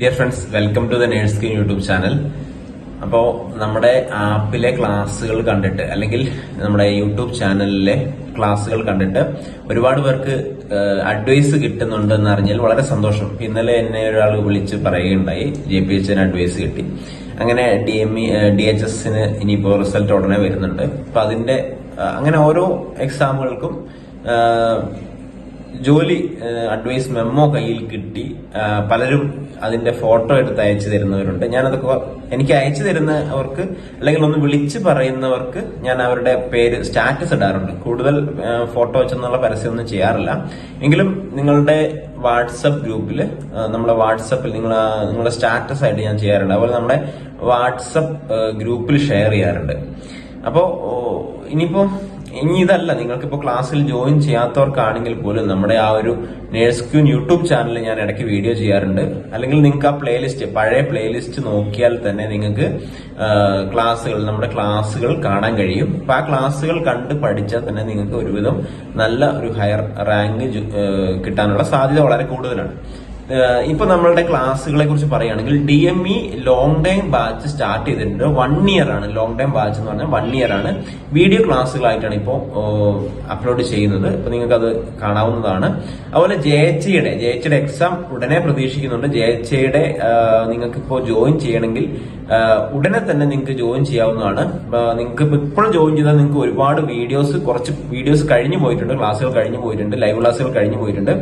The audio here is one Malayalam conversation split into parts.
Dear friends welcome to the nurse king YouTube channel അപ്പോൾ നമ്മുടെ ആപ്പിലെ ക്ലാസ്സുകൾ കണ്ടിട്ട് അല്ലെങ്കിൽ നമ്മുടെ യൂട്യൂബ് ചാനലിലെ ക്ലാസ്സുകൾ കണ്ടിട്ട് ഒരുപാട് പേർക്ക് അഡ്വൈസ് കിട്ടുന്നുണ്ടെന്ന് അറിഞ്ഞാൽ വളരെ സന്തോഷം. ഇന്നലെ എന്നെ ഒരാൾ വിളിച്ച് പറയുകയുണ്ടായി ജെ പി എച്ചിന് അഡ്വൈസ് കിട്ടി. അങ്ങനെ D M E D H എസിന് ഇനിയിപ്പോൾ റിസൾട്ട് ഉടനെ വരുന്നുണ്ട്. അപ്പൊ അതിന്റെ അങ്ങനെ ഓരോ എക്സാമുകൾക്കും ജോലി അഡ്വൈസ് മെമ്മോ കയ്യിൽ കിട്ടി. പലരും അതിന്റെ ഫോട്ടോ എടുത്ത് അയച്ചു തരുന്നവരുണ്ട്. ഞാനതൊക്കെ എനിക്ക് അയച്ചു തരുന്നവർക്ക് അല്ലെങ്കിൽ ഒന്ന് വിളിച്ച് പറയുന്നവർക്ക് ഞാൻ അവരുടെ പേര് സ്റ്റാറ്റസ് ഇടാറുണ്ട്. കൂടുതൽ ഫോട്ടോ വെച്ചെന്നുള്ള പരസ്യമൊന്നും ചെയ്യാറില്ല. എങ്കിലും നിങ്ങളുടെ വാട്സപ്പ് ഗ്രൂപ്പിൽ നമ്മുടെ വാട്സപ്പിൽ നിങ്ങൾ നിങ്ങളുടെ സ്റ്റാറ്റസ് ആയിട്ട് ഞാൻ ചെയ്യാറുണ്ട്. അതുപോലെ നമ്മുടെ വാട്സപ്പ് ഗ്രൂപ്പിൽ ഷെയർ ചെയ്യാറുണ്ട്. അപ്പോൾ ഇനിയിപ്പോൾ ഇനിയിപ്പോ ഇനി ഇതല്ല. നിങ്ങൾക്കിപ്പോ ക്ലാസ്സിൽ ജോയിൻ ചെയ്യാത്തവർക്കാണെങ്കിൽ പോലും നമ്മുടെ ആ ഒരു നേഴ്സ് ക്യൂൻ യൂട്യൂബ് ചാനലിൽ ഞാൻ ഇടയ്ക്ക് വീഡിയോ ചെയ്യാറുണ്ട്. അല്ലെങ്കിൽ നിങ്ങൾക്ക് ആ പ്ലേലിസ്റ്റ് പഴയ പ്ലേലിസ്റ്റ് നോക്കിയാൽ തന്നെ നിങ്ങൾക്ക് ക്ലാസ്സുകൾ നമ്മുടെ ക്ലാസ്സുകൾ കാണാൻ കഴിയും. അപ്പൊ ആ ക്ലാസ്സുകൾ കണ്ട് പഠിച്ചാൽ തന്നെ നിങ്ങൾക്ക് ഒരുവിധം നല്ല ഒരു ഹയർ റാങ്ക് കിട്ടാനുള്ള സാധ്യത വളരെ കൂടുതലാണ്. ഇപ്പൊ നമ്മളുടെ ക്ലാസ്സുകളെ കുറിച്ച് പറയുകയാണെങ്കിൽ D M E long time batch start ചെയ്തിട്ടുണ്ട്. വൺ ഇയർ ആണ് ലോങ് ടൈം ബാച്ച് എന്ന് പറഞ്ഞാൽ വൺ ഇയർ ആണ്. വീഡിയോ ക്ലാസ്സുകളായിട്ടാണ് ഇപ്പോൾ അപ്ലോഡ് ചെയ്യുന്നത്. ഇപ്പൊ നിങ്ങൾക്ക് അത് കാണാവുന്നതാണ്. അതുപോലെ ജെ എച്ച് യുടെ ജെ എച്ച് എക്സാം ഉടനെ പ്രതീക്ഷിക്കുന്നുണ്ട്. ജെ എച്ച് യുടെ നിങ്ങൾക്ക് ഇപ്പോൾ ജോയിൻ ചെയ്യണമെങ്കിൽ ഉടനെ തന്നെ നിങ്ങൾക്ക് ജോയിൻ ചെയ്യാവുന്നതാണ്. നിങ്ങൾക്ക് ഇപ്പോഴും ജോയിൻ ചെയ്താൽ നിങ്ങൾക്ക് ഒരുപാട് വീഡിയോസ് കുറച്ച് വീഡിയോസ് കഴിഞ്ഞു പോയിട്ടുണ്ട്. ക്ലാസ്സുകൾ കഴിഞ്ഞു പോയിട്ടുണ്ട്. ലൈവ് ക്ലാസ്സുകൾ കഴിഞ്ഞു പോയിട്ടുണ്ട്.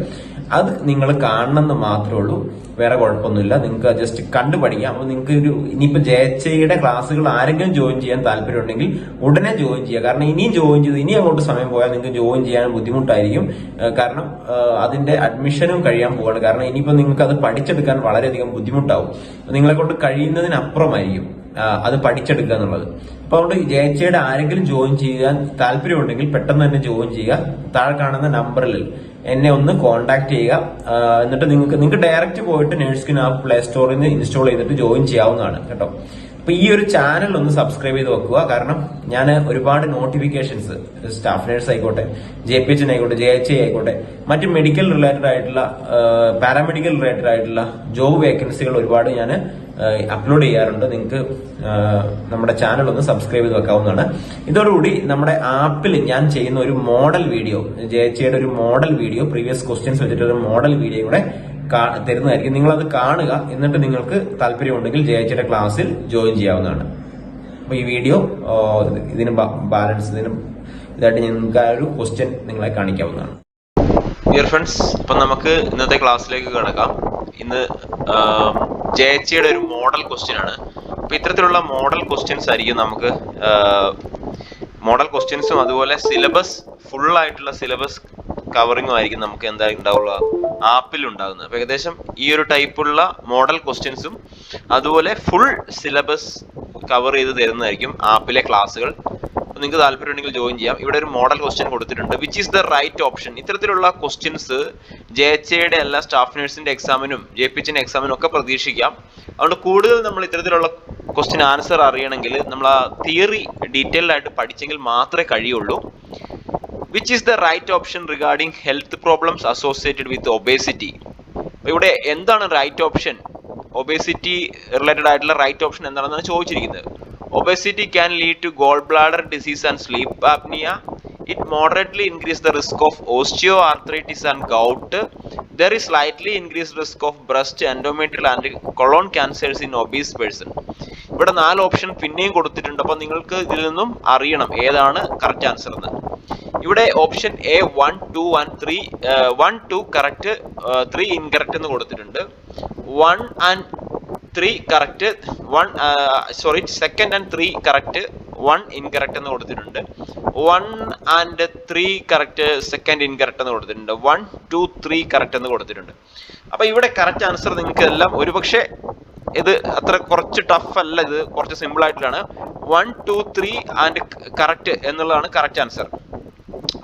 അത് നിങ്ങൾ കാണണമെന്ന് മാത്രമേ ഉള്ളൂ. വേറെ കുഴപ്പമൊന്നുമില്ല. നിങ്ങൾക്ക് ജസ്റ്റ് കണ്ടു പഠിക്കാം അപ്പൊ നിങ്ങൾക്ക് ഒരു ഇനിയിപ്പോ ജയച്ചയുടെ ക്ലാസ്സുകൾ ആരെങ്കിലും ജോയിൻ ചെയ്യാൻ താല്പര്യമുണ്ടെങ്കിൽ ഉടനെ ജോയിൻ ചെയ്യുക. കാരണം ഇനിയും ജോയിൻ ചെയ്ത് ഇനി അങ്ങോട്ട് സമയം പോയാൽ നിങ്ങൾക്ക് ജോയിൻ ചെയ്യാൻ ബുദ്ധിമുട്ടായിരിക്കും. കാരണം അതിന്റെ അഡ്മിഷനും കഴിയാൻ പോവാണ് കാരണം ഇനിയിപ്പോ നിങ്ങൾക്ക് അത് പഠിച്ചെടുക്കാൻ വളരെയധികം ബുദ്ധിമുട്ടാവും. നിങ്ങളെ കൊണ്ട് കഴിയുന്നതിനപ്പുറമായിരിക്കും. അത് പഠിച്ചെടുക്കുക എന്നുള്ളത്. അപ്പൊ അതുകൊണ്ട് ജയച്ചയുടെ ആരെങ്കിലും ജോയിൻ ചെയ്യാൻ താല്പര്യമുണ്ടെങ്കിൽ പെട്ടെന്ന് തന്നെ ജോയിൻ ചെയ്യുക താഴെ കാണുന്ന നമ്പറിൽ എന്നെ ഒന്ന് കോൺടാക്ട് ചെയ്യുക എന്നിട്ട് നിങ്ങൾക്ക് നിങ്ങൾക്ക് ഡയറക്റ്റ് പോയിട്ട് നേഴ്സ്കിൻ ആപ്പ് പ്ലേ സ്റ്റോറിൽ നിന്ന് ഇൻസ്റ്റാൾ ചെയ്തിട്ട് ജോയിൻ ചെയ്യാവുന്നതാണ് കേട്ടോ. അപ്പൊ ഈ ഒരു ചാനൽ ഒന്ന് സബ്സ്ക്രൈബ് ചെയ്ത് വെക്കുക. കാരണം ഞാൻ ഒരുപാട് നോട്ടിഫിക്കേഷൻസ് സ്റ്റാഫ് നേഴ്സ് ആയിക്കോട്ടെ ജെ പി എച്ച് ആയിക്കോട്ടെ ജെ എച്ച് ഐ ആയിക്കോട്ടെ മറ്റ് മെഡിക്കൽ റിലേറ്റഡ് ആയിട്ടുള്ള പാരാമെഡിക്കൽ റിലേറ്റഡ് ആയിട്ടുള്ള ജോബ് വേക്കൻസികൾ ഒരുപാട് ഞാൻ അപ്ലോഡ് ചെയ്യാറുണ്ട്. നിങ്ങൾക്ക് നമ്മുടെ ചാനൽ ഒന്ന് സബ്സ്ക്രൈബ് ചെയ്ത് വെക്കാവുന്നതാണ്. ഇതോടുകൂടി നമ്മുടെ ആപ്പിൽ ഞാൻ ചെയ്യുന്ന ഒരു മോഡൽ വീഡിയോ ജെ എച്ച് ഐയുടെ ഒരു മോഡൽ വീഡിയോ പ്രീവിയസ് ക്വസ്റ്റ്യൻസ് വെച്ചിട്ട് ഒരു മോഡൽ വീഡിയോ കൂടെ തരുന്നതായിരിക്കും. നിങ്ങളത് കാണുക എന്നിട്ട് നിങ്ങൾക്ക് താല്പര്യമുണ്ടെങ്കിൽ ജെ എച്ച് ക്ലാസ്സിൽ ജോയിൻ ചെയ്യാവുന്നതാണ്. അപ്പൊ ഈ വീഡിയോ ഇതിന് ബാലൻസ് ഇതിന് ഇതായിട്ട് നിങ്ങൾക്ക് ആ ഒരു ക്വസ്റ്റ്യൻ നിങ്ങളെ കാണിക്കാവുന്നതാണ്. ഡിയർ ഫ്രണ്ട്സ് ഇപ്പം നമുക്ക് ഇന്നത്തെ ക്ലാസ്സിലേക്ക് കിടക്കാം. ഇന്ന് ജെ എച്ച് ഒരു മോഡൽ ക്വസ്റ്റ്യൻ ആണ്. അപ്പൊ ഇത്തരത്തിലുള്ള മോഡൽ ക്വസ്റ്റ്യൻസ് ആയിരിക്കും നമുക്ക് മോഡൽ ക്വസ്റ്റ്യൻസും അതുപോലെ സിലബസ് ഫുൾ ആയിട്ടുള്ള സിലബസ് കവറിങ്ങും ആയിരിക്കും നമുക്ക് എന്താ ഉണ്ടാവുക. ആപ്പിൽ ഉണ്ടാകുന്നത്. അപ്പൊ ഏകദേശം ഈ ഒരു ടൈപ്പുള്ള മോഡൽ ക്വസ്റ്റ്യൻസും അതുപോലെ ഫുൾ സിലബസ് കവർ ചെയ്ത് തരുന്നതായിരിക്കും ആപ്പിലെ ക്ലാസ്സുകൾ. നിങ്ങൾക്ക് താല്പര്യമുണ്ടെങ്കിൽ ജോയിൻ ചെയ്യാം. ഇവിടെ ഒരു മോഡൽ ക്വസ്റ്റ്യൻ കൊടുത്തിട്ടുണ്ട് which is the right option ഇത്തരത്തിലുള്ള ക്വസ്റ്റ്യൻസ് ജെ എച്ച് എയുടെ എല്ലാ സ്റ്റാഫ് നഴ്സിന്റെ എക്സാമിനും ജെ പി എച്ചിന്റെ എക്സാമിനും ഒക്കെ പ്രതീക്ഷിക്കാം. അതുകൊണ്ട് കൂടുതൽ നമ്മൾ ഇത്തരത്തിലുള്ള ക്വസ്റ്റ്യൻ ആൻസർ അറിയണമെങ്കിൽ നമ്മൾ ആ തിയറി ഡീറ്റെയിൽഡ് ആയിട്ട് പഠിച്ചെങ്കിൽ മാത്രമേ കഴിയുള്ളൂ. Which is the right option regarding health problems associated with obesity ഇവിടെ എന്താണ് റൈറ്റ് ഓപ്ഷൻ ഒബേസിറ്റി റിലേറ്റഡ് ആയിട്ടുള്ള റൈറ്റ് ഓപ്ഷൻ എന്താണെന്നാണ് ചോദിച്ചിരിക്കുന്നത്. Obesity can lead to gall bladder disease and sleep apnoea it moderately increase the risk of osteoarthritis and gout there is slightly increase risk of breast endometrial and colon cancers in obese person ഇവിടെ നാല് ഓപ്ഷൻ പിന്നെയും കൊടുത്തിട്ടുണ്ട്. അപ്പൊ നിങ്ങൾക്ക് ഇതിൽ നിന്നും അറിയണം ഏതാണ് കറക്റ്റ് ആൻസർ എന്ന്. ഇവിടെ option A one two one three one two correct three incorrect എന്ന് കൊടുത്തിട്ടുണ്ട്. One and three correct one sorry second and three correct one incorrect എന്ന് കൊടുത്തിട്ടുണ്ട്. One and three correct second incorrect എന്ന് കൊടുത്തിട്ടുണ്ട്. വൺ ടു ത്രീ കറക്റ്റ് എന്ന് കൊടുത്തിട്ടുണ്ട്. അപ്പൊ ഇവിടെ കറക്റ്റ് ആൻസർ നിങ്ങൾക്ക് എല്ലാം ഒരുപക്ഷെ ഇത് അത്ര കുറച്ച് ടഫ് അല്ല ഇത് കുറച്ച് സിമ്പിൾ ആയിട്ടുള്ളതാണ്. One two three and correct എന്നുള്ളതാണ് കറക്റ്റ് ആൻസർ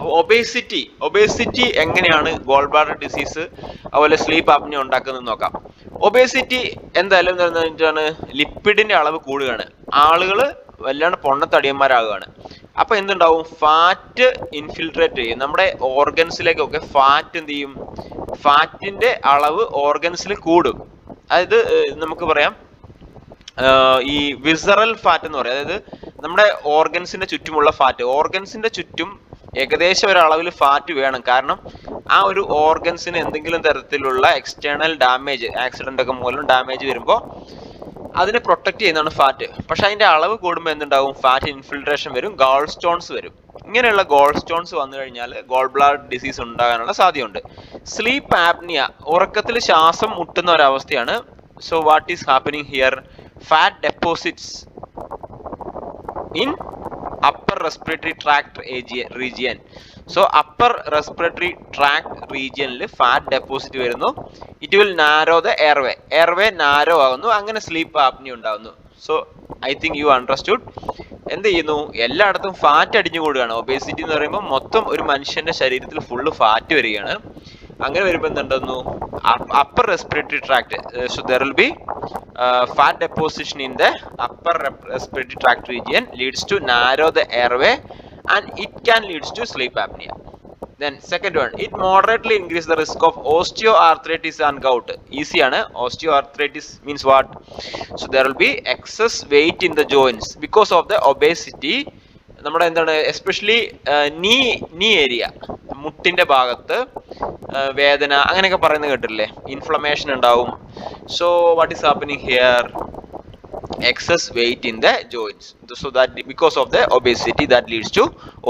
ഒബേസിറ്റി ഒബേസിറ്റി എങ്ങനെയാണ് ഗോൾ ഡിസീസ് അതുപോലെ സ്ലീപ്പ് ആപ്പിനെ ഉണ്ടാക്കുന്നത് നോക്കാം. ഒബേസിറ്റി എന്തായാലും വെച്ചിട്ടാണ് ലിപ്പിഡിന്റെ അളവ് കൂടുകയാണ്. ആളുകൾ വല്ലാണ്ട് പൊണ്ണത്തടിയന്മാരാകുകയാണ്. അപ്പൊ എന്തുണ്ടാവും? ഫാറ്റ് ഇൻഫിൽട്രേറ്റ് ചെയ്യും. നമ്മുടെ ഓർഗൻസിലേക്കൊക്കെ ഫാറ്റ് എന്ത് ചെയ്യും? ഫാറ്റിന്റെ അളവ് ഓർഗൻസിൽ കൂടും. അതായത് നമുക്ക് പറയാം ഈ വിസറൽ ഫാറ്റ് എന്ന് പറയും. അതായത് നമ്മുടെ ഓർഗൻസിന്റെ ചുറ്റുമുള്ള ഫാറ്റ് ഓർഗൻസിന്റെ ചുറ്റും ഏകദേശം ഒരളവിൽ ഫാറ്റ് വേണം. കാരണം ആ ഒരു ഓർഗൻസിന് എന്തെങ്കിലും തരത്തിലുള്ള എക്സ്റ്റേണൽ ഡാമേജ് ആക്സിഡന്റ് ഒക്കെ മൂലം ഡാമേജ് വരുമ്പോൾ അതിനെ പ്രൊട്ടക്റ്റ് ചെയ്യുന്നതാണ് ഫാറ്റ് പക്ഷെ അതിന്റെ അളവ് കൂടുമ്പോൾ എന്തുണ്ടാവും? ഫാറ്റ് ഇൻഫിൽട്രേഷൻ വരും ഗോൾ സ്റ്റോൺസ് വരും. ഇങ്ങനെയുള്ള ഗോൾ സ്റ്റോൺസ് വന്നു കഴിഞ്ഞാൽ ഗോൾ ബ്ലാഡ് ഡിസീസ് ഉണ്ടാകാനുള്ള സാധ്യതയുണ്ട്. സ്ലീപ്പ് ആപ്നിയ ഉറക്കത്തിൽ ശ്വാസം മുട്ടുന്ന ഒരവസ്ഥയാണ്. So what is happening here fat deposits in upper respiratory tract region so upper respiratory tract റീജിയനിൽ ഫാറ്റ് ഡെപ്പോസിറ്റ് വരുന്നു. It will narrow the airway airway narrow ആകുന്നു അങ്ങനെ സ്ലീപ്പ് ആപ്നി ഉണ്ടാകുന്നു so I think you understood എന്ത് ചെയ്യുന്നു? എല്ലായിടത്തും ഫാറ്റ് അടിഞ്ഞു കൂടുകയാണ്. ഒബേസിറ്റി എന്ന് പറയുമ്പോൾ മൊത്തം ഒരു മനുഷ്യന്റെ ശരീരത്തിൽ ഫുള്ള് ഫാറ്റ് വരികയാണ്. അങ്ങനെ വരുമ്പോൾ എന്തുണ്ടെന്നു upper respiratory tract so there will be fat deposition in the upper respiratory tract region leads to narrow the airway and it can leads to sleep apnea then second one it moderately increase the risk of osteoarthritis and gout easy ആണ് osteoarthritis means what so there will be excess weight in the joints because of the obesity നമ്മുടെ എന്താണ് എസ്പെഷ്യലി നീ നീ ഏരിയ മുട്ടിന്റെ ഭാഗത്ത് വേദന അങ്ങനെയൊക്കെ പറയുന്നത് കേട്ടില്ലേ ഇൻഫ്ലമേഷൻ ഉണ്ടാവും. So what is happening here excess weight in the joints. So that because of the obesity that leads to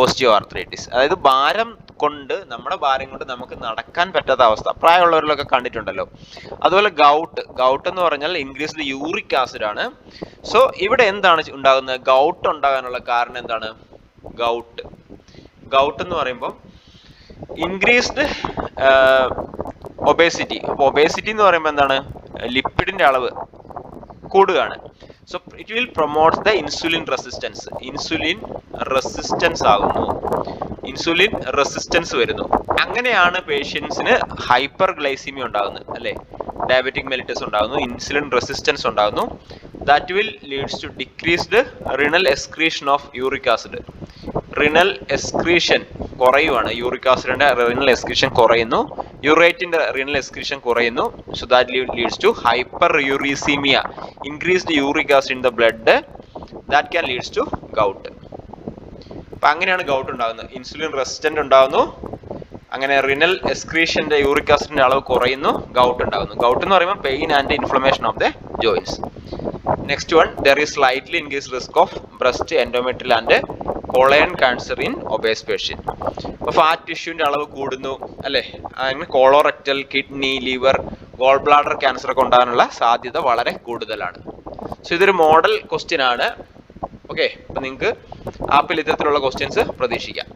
osteoarthritis. അതായത് ഭാരം കൊണ്ട് നമ്മുടെ ഭാരം കൊണ്ട് നമുക്ക് നടക്കാൻ പറ്റാത്ത അവസ്ഥ. പ്രായമുള്ളവരിലൊക്കെ കണ്ടിട്ടുണ്ടല്ലോ. അതുപോലെ ഗൗട്ട് ഗൗട്ട് എന്ന് പറഞ്ഞാൽ ഇൻക്രീസ്ഡ് യൂറിക് ആസിഡ് ആണ്. സോ ഇവിടെ എന്താണ് ഉണ്ടാകുന്നത്? ഗൗട്ട് ഉണ്ടാകാനുള്ള കാരണം എന്താണ്? ഗൗട്ട് ഗൗട്ട് എന്ന് പറയുമ്പോൾ ഇൻക്രീസ്ഡ് ഒബേസിറ്റി അപ്പോൾ ഒബേസിറ്റി എന്ന് പറയുമ്പോൾ എന്താണ്? ലിപ്പിഡിന്റെ അളവ് കൂടുകയാണ്. So it will promote the insulin resistance insulin resistance ആകുന്നു. ഇൻസുലിൻ റെസിസ്റ്റൻസ് വരുന്നു. അങ്ങനെയാണ് പേഷ്യൻസിന് ഹൈപ്പർ ഗ്ലൈസിമി ഉണ്ടാകുന്നത് അല്ലേ? ഡയബറ്റിക് മെലിറ്റസ് ഉണ്ടാകുന്നു ഇൻസുലിൻ റെസിസ്റ്റൻസ് ഉണ്ടാകുന്നു. That will leads to decreased renal excretion of uric acid renal excretion കുറയുവാണ്. Uric ആസിഡിന്റെ റിനൽ എക്സ്ക്രീഷൻ കുറയുന്നു. യൂറേറ്റിന്റെ റിനൽ എക്സ്ക്രീഷൻ കുറയുന്നു. So that leads to hyperuricaemia increased uric acid in the blood that can leads to gout അപ്പൊ അങ്ങനെയാണ് ഗൗട്ട് ഉണ്ടാകുന്നത്. ഇൻസുലിൻ റെസിസ്റ്റന്റ് ഉണ്ടാകുന്നു. അങ്ങനെ റിനൽ എക്സ്ക്രീഷന്റെ യൂറിക് ആസിഡിന്റെ അളവ് കുറയുന്നു. ഗൗട്ട് ഉണ്ടാകുന്നു. ഗൗട്ട് എന്ന് പറയുമ്പോൾ pain and inflammation of the joints next one there is slightly increase risk of breast endometrial and colon cancer in obese patient അപ്പോൾ ഫാറ്റ് ടിഷ്യൂവിന്റെ അളവ് കൂടുന്നു അല്ലേ? അങ്ങനെ colorectal kidney liver gall bladder cancer ഒക്കെ ഉണ്ടാകാനുള്ള സാധ്യത വളരെ കൂടുതലാണ്. സോ ഇതൊരു മോഡൽ ക്വസ്റ്റ്യൻ ആണ്. ഓക്കെ അപ്പൊ നിങ്ങൾക്ക് ആപ്പിൽ ഇത്തരത്തിലുള്ള ക്വസ്റ്റ്യൻസ് പ്രതീക്ഷിക്കാം.